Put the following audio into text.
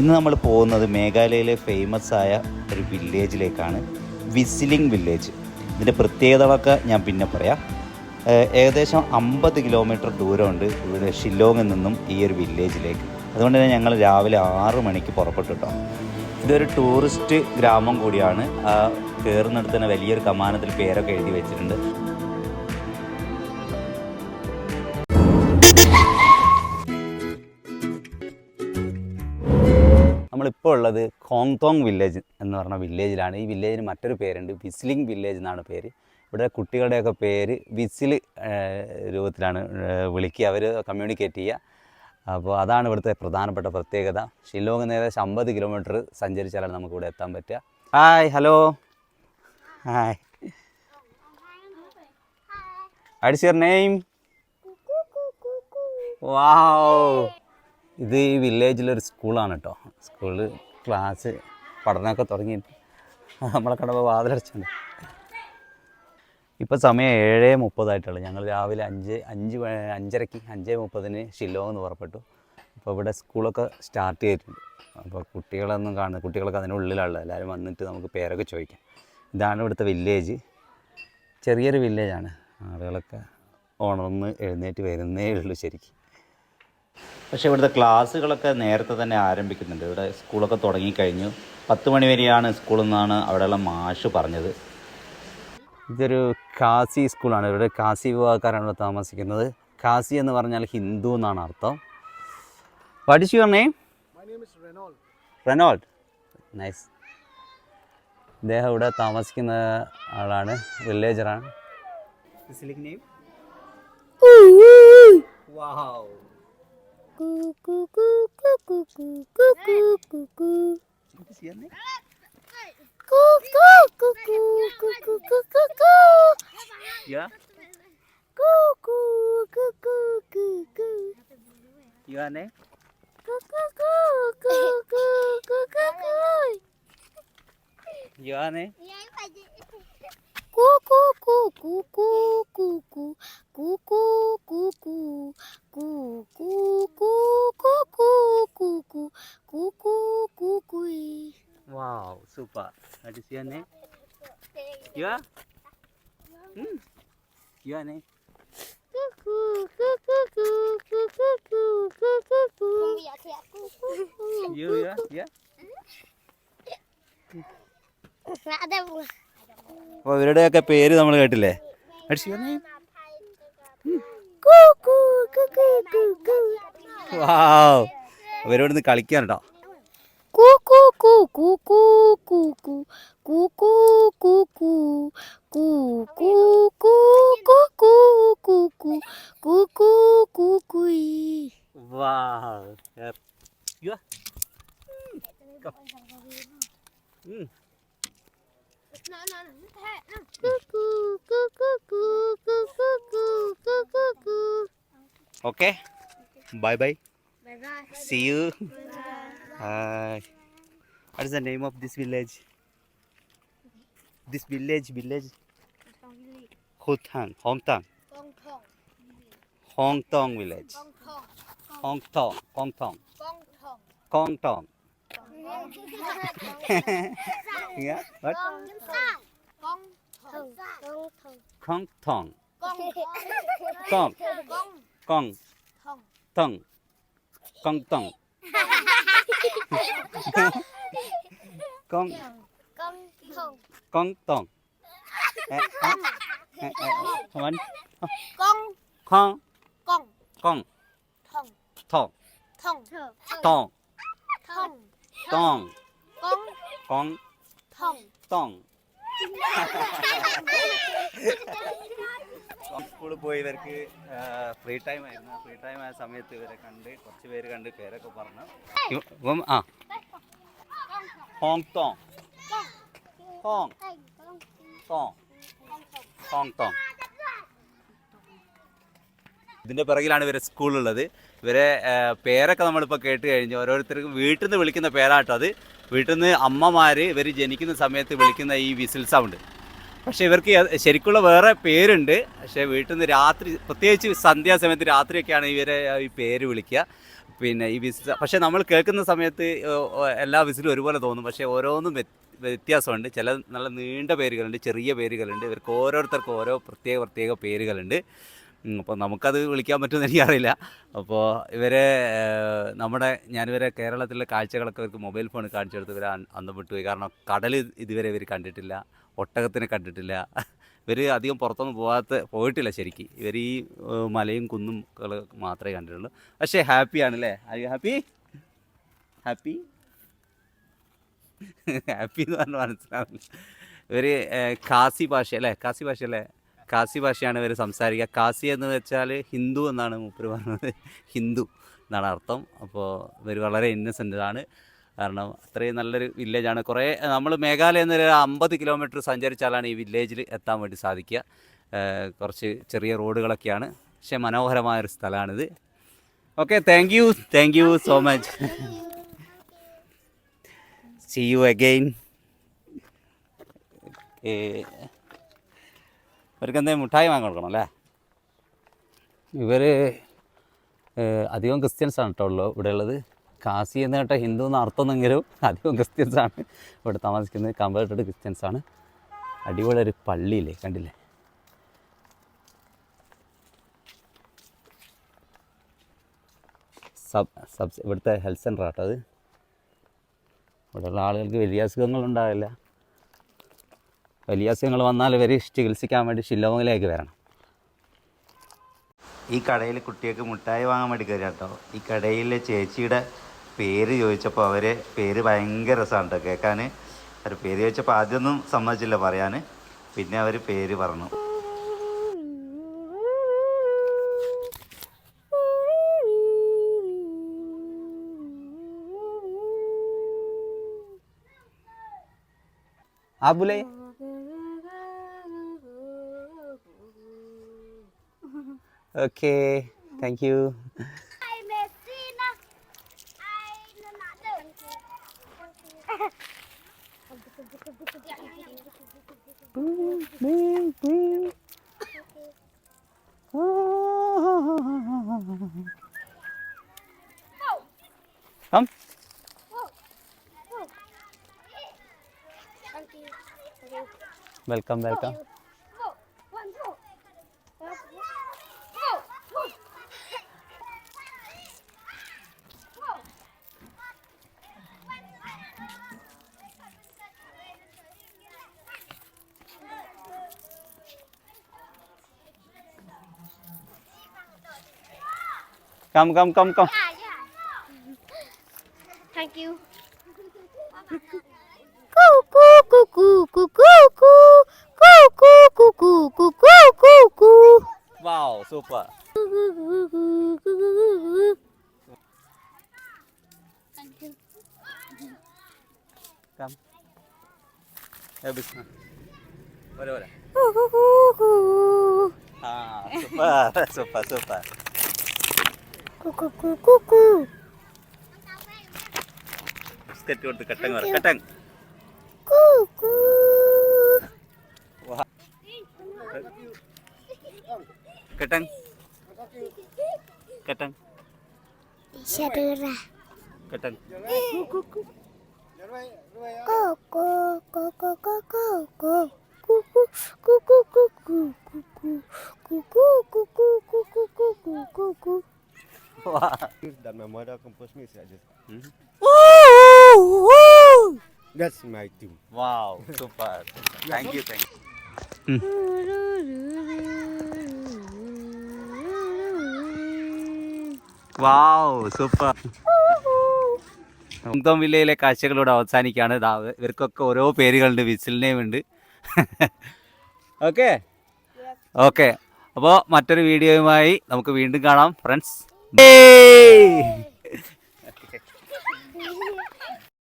ഇന്ന് നമ്മൾ പോകുന്നത് മേഘാലയയിലെ ഫേമസ് ആയ ഒരു വില്ലേജിലേക്കാണ് വിസിലിംഗ് വില്ലേജ് ഇതിന്റെ പ്രത്യേകതകളൊക്കെ ഞാൻ പിന്നെ പറയാം. ഏകദേശം അമ്പത് കിലോമീറ്റർ ദൂരമുണ്ട് ഇവിടെ ഷില്ലോങ്ങിൽ നിന്നും ഈ ഒരു വില്ലേജിലേക്ക് അതുകൊണ്ട് തന്നെ ഞങ്ങൾ രാവിലെ ആറ് മണിക്ക് പുറപ്പെട്ടു കേട്ടോ ഇതൊരു ടൂറിസ്റ്റ് ഗ്രാമം കൂടിയാണ്. കയറുന്നിടത്ത് തന്നെ വലിയൊരു കമാനത്തിൽ പേരൊക്കെ എഴുതി വെച്ചിട്ടുണ്ട്. നമ്മളിപ്പോൾ ഉള്ളത് കോങ്തോങ് വില്ലേജ് എന്ന് പറഞ്ഞ വില്ലേജിലാണ്. ഈ വില്ലേജിന് മറ്റൊരു പേരുണ്ട്. വിസ്ലിംഗ് വില്ലേജ് എന്നാണ് പേര്. ഇവിടെ കുട്ടികളുടെയൊക്കെ പേര് വിസിൽ രൂപത്തിലാണ് വിളിക്കുക. അവർ കമ്മ്യൂണിക്കേറ്റ് ചെയ്യുക. അപ്പോൾ അതാണ് ഇവിടുത്തെ പ്രധാനപ്പെട്ട പ്രത്യേകത. ഷില്ലോങ് നിന്ന് ഏകദേശം അമ്പത് കിലോമീറ്റർ സഞ്ചരിച്ചാലാണ് നമുക്ക് ഇവിടെ എത്താൻ പറ്റുക. ഹായ് ഹലോ ഹായ് അടിച്ച് യുവർ നെയിം വാവ് ഇത് ഈ വില്ലേജിലൊരു സ്കൂളാണ് കേട്ടോ സ്കൂളിൽ ക്ലാസ് പഠനമൊക്കെ തുടങ്ങിയിട്ട് നമ്മളെ കണ്ടപ്പോൾ വാതിലടച്ചുണ്ട്. ഇപ്പോൾ സമയം ഏഴ് മുപ്പതായിട്ടുള്ളൂ. ഞങ്ങൾ രാവിലെ അഞ്ച് അഞ്ച് അഞ്ചരയ്ക്ക് അഞ്ച് മുപ്പതിന് ഷില്ലോങ് എന്ന് പുറപ്പെട്ടു. അപ്പോൾ ഇവിടെ സ്കൂളൊക്കെ സ്റ്റാർട്ട് ചെയ്തിട്ടുണ്ട്. അപ്പോൾ കുട്ടികളൊന്നും കാണുന്നത് കുട്ടികളൊക്കെ അതിനുള്ളിലുള്ളത് എല്ലാവരും വന്നിട്ട് നമുക്ക് പേരൊക്കെ ചോദിക്കാം. ഇതാണ് ഇവിടുത്തെ വില്ലേജ് ചെറിയൊരു വില്ലേജാണ് ആളുകളൊക്കെ ഉണർന്ന് എഴുന്നേറ്റ് വരുന്നേ ഉള്ളൂ ശരിക്കും. പക്ഷേ ഇവിടുത്തെ ക്ലാസ്സുകളൊക്കെ നേരത്തെ തന്നെ ആരംഭിക്കുന്നുണ്ട്. ഇവിടെ സ്കൂളൊക്കെ തുടങ്ങിക്കഴിഞ്ഞു. പത്ത് മണി വരെയാണ് സ്കൂളിൽ നിന്നാണ് അവിടെയുള്ള മാഷ് പറഞ്ഞത്. ഇതൊരു കാസി സ്കൂളാണ്. ഇവിടെ കാസി വിഭാഗക്കാരാണ് ഇവിടെ താമസിക്കുന്നത്. കാസി എന്ന് പറഞ്ഞാൽ ഹിന്ദു എന്നാണ് അർത്ഥം. പഠിച്ചു പറഞ്ഞേ നെയിം. റെനോൾഡ് നൈസ് ഇദ്ദേഹം ഇവിടെ താമസിക്കുന്ന ആളാണ്. വില്ലേജറാണ് നെയിം വാവ് কুকু কুকু কুকু কুকু কুকু কুকু কুকু কুকু কুকু কুকু কুকু ইয়া কুকু কুকু কুকু ইয়া নে কুকু কুকু কুকু কুকু ইয়া নে কুকু কুকু কুকু your name? ya Hmm. Name? You, yeah, yeah. അപ്പോൾ ഇവരുടെയൊക്കെ പേര് നമ്മൾ കേട്ടില്ലേ What's your name? Wow. ഇവരോട് നിന്ന് കളിക്കാൻ കേട്ടോ Wow. Yep. You. Go. Mm. Okay. Bye bye. See you. Hi. What is the name of this village? This village, village? Hotang, Hong Tong. Hong Tong. Hong Tong village. Hong Tong, Hong Tong. Hong Tong. yeah, what? Hong Tong. Hong Tong. Gong. Gong. Tong. Gong Tong. Kong, con con con con thùng thùng thùng thùng thùng thùng con con thùng thùng സ്കൂളിൽ പോയി ഇവർക്ക് free time ആയിരുന്നു free time ആയ സമയത്ത് ഇവരെ കണ്ട് കുറച്ച് പേര് കണ്ട് പേരൊക്കെ പറഞ്ഞു ഇവ- ആ ഹോങ് തോങ് ഹോങ് തോങ് ഹോങ് ടോങ് ഇതിന്റെ പിറകിലാണ് ഇവരെ സ്കൂളുള്ളത് ഇവരെ പേരൊക്കെ നമ്മളിപ്പോൾ കേട്ട് കഴിഞ്ഞു. ഓരോരുത്തർക്കും വീട്ടിൽ നിന്ന് വിളിക്കുന്ന പേരാട്ടോ അത്. വീട്ടിൽ നിന്ന് അമ്മമാർ ഇവർ ജനിക്കുന്ന സമയത്ത് വിളിക്കുന്ന ഈ വിസിൽ സൗണ്ട് പക്ഷേ ഇവർക്ക് ശരിക്കുള്ള വേറെ പേരുണ്ട്. പക്ഷേ വീട്ടിൽ നിന്ന് രാത്രി പ്രത്യേകിച്ച് സന്ധ്യാസമയത്ത് രാത്രിയൊക്കെയാണ് ഇവരെ ഈ പേര് വിളിക്കുക. പിന്നെ ഈ വിസിൽ പക്ഷേ നമ്മൾ കേൾക്കുന്ന സമയത്ത് എല്ലാ വിസിലും ഒരുപോലെ തോന്നും. പക്ഷേ ഓരോന്നും വ്യത്യാസമുണ്ട്. ചില നല്ല നീണ്ട പേരുകളുണ്ട് ചെറിയ പേരുകളുണ്ട്. ഇവർക്ക് ഓരോരുത്തർക്കും ഓരോ പ്രത്യേക പ്രത്യേക പേരുകളുണ്ട്. അപ്പോൾ നമുക്കത് വിളിക്കാൻ പറ്റുമെന്ന് എനിക്കറിയില്ല. അപ്പോൾ ഇവരെ നമ്മുടെ ഞാനിവരെ കേരളത്തിലെ കാഴ്ചകളൊക്കെ ഇവർക്ക് മൊബൈൽ ഫോൺ കാണിച്ചു കൊടുത്ത് ഇവരെ അൻ- അന്തം വിട്ടുപോയി കാരണം കടൽ ഇതുവരെ ഇവർ കണ്ടിട്ടില്ല. ഒട്ടകത്തിനെ കണ്ടിട്ടില്ല. ഇവർ അധികം പുറത്തൊന്നും പോകാത്ത പോയിട്ടില്ല ശരിക്കും. ഇവർ ഈ മലയും കുന്നും മാത്രമേ കണ്ടിട്ടുള്ളൂ. പക്ഷേ ഹാപ്പിയാണ് അല്ലേ ഐ ഹാപ്പി ഹാപ്പി ഹാപ്പി എന്ന് പറഞ്ഞാൽ മനസ്സിലാവില്ല ഇവർ കാസി ഭാഷ അല്ലേ? കാസി ഭാഷ അല്ലേ? കാസി ഭാഷയാണ് ഇവർ സംസാരിക്കുക. കാസി എന്ന് വെച്ചാൽ ഹിന്ദു എന്നാണ് മൂപ്പര് പറഞ്ഞത്. ഹിന്ദു എന്നാണ് അർത്ഥം. അപ്പോൾ ഇവർ വളരെ ഇന്നസെന്റ് ആണ്. കാരണം അത്രയും നല്ലൊരു വില്ലേജാണ് കുറേ നമ്മൾ മേഘാലയ എന്നൊരു അമ്പത് കിലോമീറ്റർ സഞ്ചരിച്ചാലാണ് ഈ വില്ലേജിൽ എത്താൻ വേണ്ടി സാധിക്കുക. കുറച്ച് ചെറിയ റോഡുകളൊക്കെയാണ്. പക്ഷേ മനോഹരമായൊരു സ്ഥലമാണിത്. Okay thank you thank you so much see you again ഇവർക്ക് എന്തെങ്കിലും മിഠായി വാങ്ങി കൊടുക്കണം അല്ലേ? ഇവർ അധികം ക്രിസ്ത്യൻസ് ആണ് കേട്ടോ ഉള്ളു ഇവിടെ കാശി എന്ന് കേട്ട ഹിന്ദു എന്ന് അർത്ഥമെന്നെങ്കിലും അധികം ക്രിസ്ത്യൻസ് ആണ്. ഇവിടെ താമസിക്കുന്നത് കമ്പേർട്ടഡ് ക്രിസ്ത്യൻസ് ആണ്. അടിപൊളി ഒരു പള്ളിയില്ലേ കണ്ടില്ലേ? സബ് സബ് ഇവിടുത്തെ ഹെൽത്ത് സെന്റർ ആട്ടോ അത്. ഇവിടെയുള്ള ആളുകൾക്ക് വലിയ അസുഖങ്ങളുണ്ടാവില്ല വലിയ അസുഖങ്ങൾ വന്നാൽ ഇവർ ചികിത്സിക്കാൻ വേണ്ടി ഷില്ലോങ്ങിലേക്ക് വരണം. ഈ കടയിൽ കുട്ടികൾക്ക് മുട്ടായി വാങ്ങാൻ വേണ്ടി കയറി കേട്ടോ. ഈ കടയിലെ ചേച്ചിയുടെ പേര് ചോദിച്ചപ്പോൾ അവർ പേര് ഭയങ്കര രസമാണ് കേട്ടോ കേൾക്കാൻ അവർ പേര് ചോദിച്ചപ്പോൾ ആദ്യമൊന്നും സമ്മതിച്ചില്ല പറയാൻ പിന്നെ അവർ പേര് പറഞ്ഞു. ബുലേ okay thank you Không? Welcome, welcome. Come, come, come, come. kuku kuku kuku kuku kuku kuku kuku kuku. Wow, super. Come. Hey, Bisma. What, what? Kuku kuku. Ah, super, super, super. Kuku kuku kuku. Let's get to the katang or kuku. Wah. Ketang. Ketang. Syarura. Ketang. Kuku. Kuku. Kuku. Kuku. Kuku. Kuku. Kuku. Kuku. Kuku. Kuku. Kuku. Kuku. Kuku. Kuku. Wah. Dan memori kampus mis aja. Ya, hmm? Oh. That's my tune. super. thank you, thank you. Wow super സ്വന്തം വില്ലയിലെ കാഴ്ചകളോട് അവസാനിക്കുകയാണ്. ഇവർക്കൊക്കെ ഓരോ പേരുകളുണ്ട് whistle name ഉണ്ട്. Okay okay അപ്പോൾ മറ്റൊരു വീഡിയോയുമായി നമുക്ക് വീണ്ടും കാണാം ഫ്രണ്ട്സ്